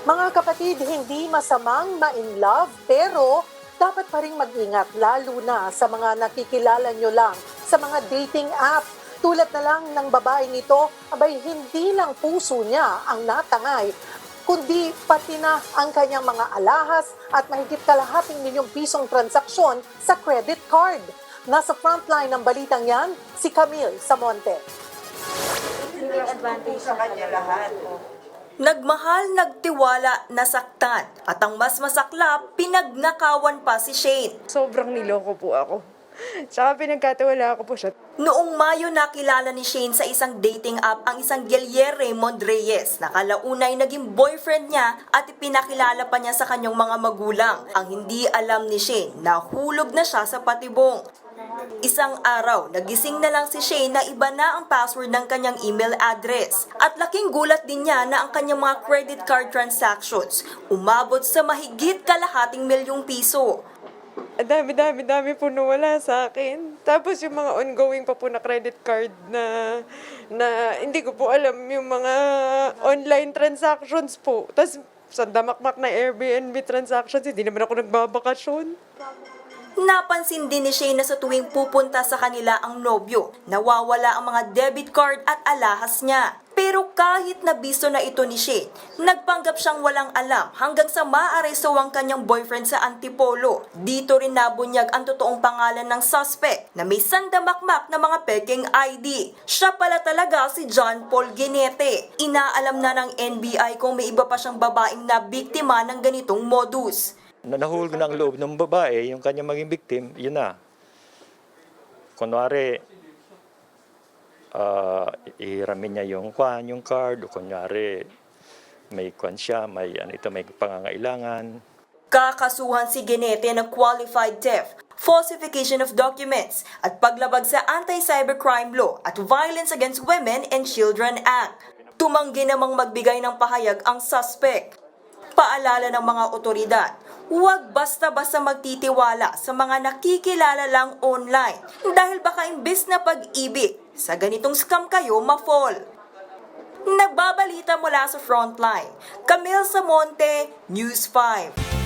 Mga kapatid, hindi masamang ma-in love pero dapat pa rin mag-ingat lalo na sa mga nakikilala nyo lang sa mga dating app. Tulad na lang ng babaeng ito, abay hindi lang puso niya ang natangay, kundi pati na ang kanyang mga alahas at mahigit kalahating milyong pisong transaksyon sa credit card. Nasa frontline ng balitang yan, si Camille Samonte. sa kanya lahat. Nagmahal, nagtiwala, nasaktan. At ang mas masaklap, pinagnakawan pa si Shane. Sobrang niloko po ako. Tsaka pinagkatiwala ko po siya. Noong Mayo nakilala ni Shane sa isang dating app ang isang Gelier Raymond Reyes na kalaunay naging boyfriend niya at ipinakilala pa niya sa kanyang mga magulang. Ang hindi alam ni Shane, nahulog na siya sa patibong. Isang araw, nagising na lang si Shane na iba na ang password ng kanyang email address. At laking gulat din niya na ang kanyang mga credit card transactions umabot sa mahigit kalahating milyong piso. Dami, dami, dami po nawala sa akin. Tapos yung mga ongoing pa po na credit card na, na hindi ko po alam yung mga online transactions po. Tapos sa damakmak na Airbnb transactions, hindi naman ako nagbabakasyon. Napansin din ni Shane na sa tuwing pupunta sa kanila ang nobyo, nawawala ang mga debit card at alahas niya. Pero kahit nabisto na ito ni Shane, nagpanggap siyang walang alam hanggang sa maaresto ang kanyang boyfriend sa Antipolo. Dito rin nabunyag ang totoong pangalan ng suspect na may sandamakmak na mga peking ID. Siya pala talaga si John Paul Ginete. Inaalam na ng NBI kung may iba pa siyang babaeng na biktima ng ganitong modus. Na nahulog na ang loob ng babae, yung kanya maging victim, yun na. Kunwari, ah ihiramin niya yung kwan, yung card, o kunwari, may kwan siya, may, ano ito, may pangangailangan, Kakasuhan si Genete ng qualified theft, falsification of documents, at paglabag sa Anti-Cybercrime Law at Violence Against Women and Children Act. Tumanggi namang magbigay ng pahayag ang suspect. Paalala ng mga otoridad, huwag basta-basta magtitiwala sa mga nakikilala lang online dahil baka imbis na pag-ibig, sa ganitong scam kayo ma-fall. Nagbabalita mula sa frontline. Camille Samonte, News 5.